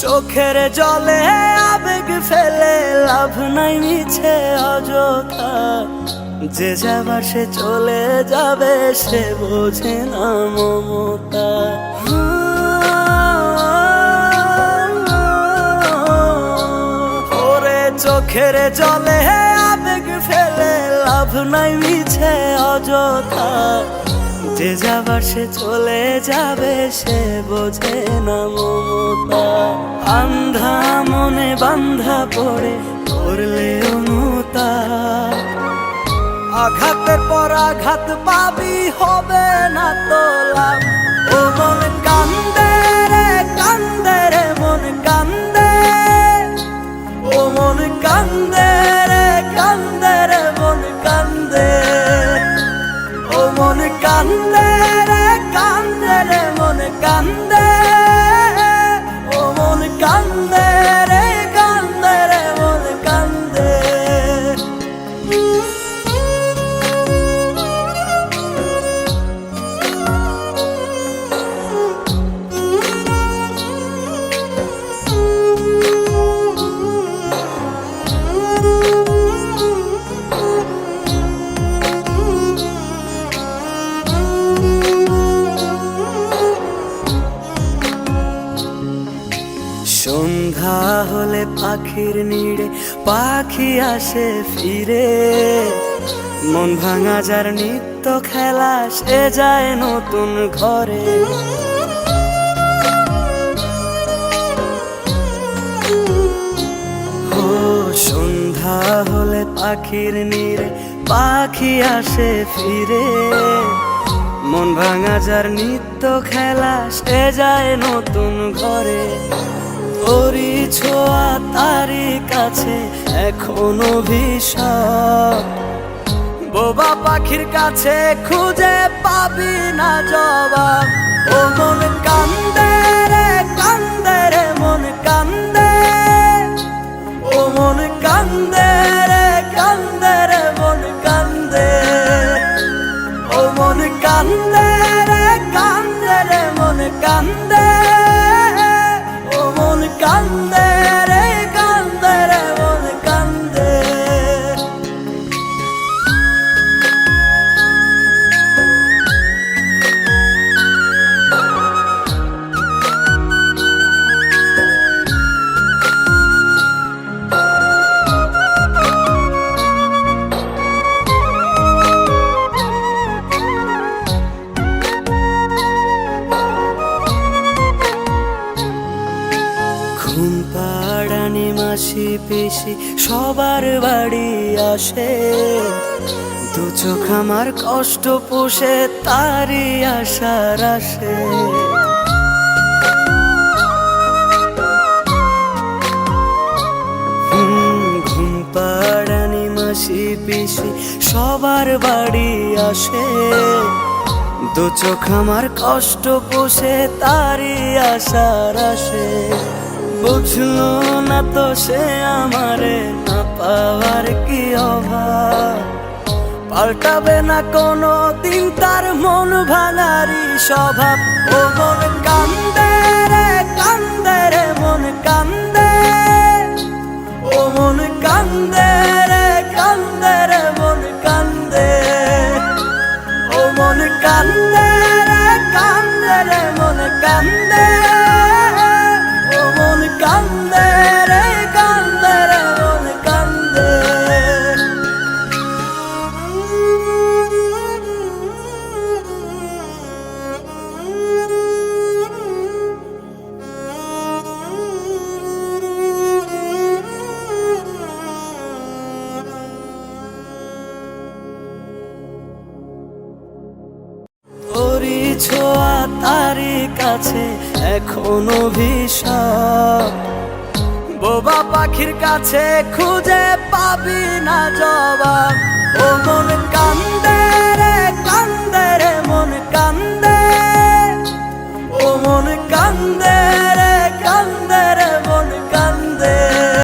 চোখের জলে ফেলে লাভ নাই মিছে অযথা। যে যাবার সে চলে যাবে, সে বোঝে না মমতা। ওরে চোখের জলে আবেগ ফেলে, লাভ নাই মিছে অযথা। যে যাবার সে চলে যাবে, সে বোঝে না মমতা। আন্ধা মনে বান্ধা পড়ে পড়লে অনুতা। আঘাতের পর আঘাত পাবি হবে না তোলা। ও মন কান্দে মন কান্দে রে কান্দে রে মন কান্দে। পাখির নিড়ে, পাখি আসে ফিরে। মন ভাঙা যার নিত্য খেলা, সে যায় নতুন ঘরে। ও সন্ধ্যা হলে পাখির নিরে পাখি আসে ফিরে। মন ভাঙা যার নিত্য খেলা, সে যায় নতুন ঘরে। ওরি ছোঁয়া কাছে এখনও ভীষণ বোবা পাখির কাছে খুঁজে পাবি না জবাব। ও ঘুম মাসি সবার বাড়ি আসে। দু চোখ আমার কষ্ট পোষে, তারই আশার আসে। ঘুম পাড়ানি মাসি পিসি, সবার বাড়ি আসে। দু চোখ আমার কষ্ট পোষে, তারই আশার আসে। বুঝলো না তো সে আমারে না পাওয়ার কি অভাব? পাল্টাবে না কোনো দিন তার মন ভাঙারি স্বভাব। ও মন কান্দে কাছে এখনও ভীষণ বোবা পাখির কাছে খুঁজে পাবি না জবাব। ও মন কান্দে।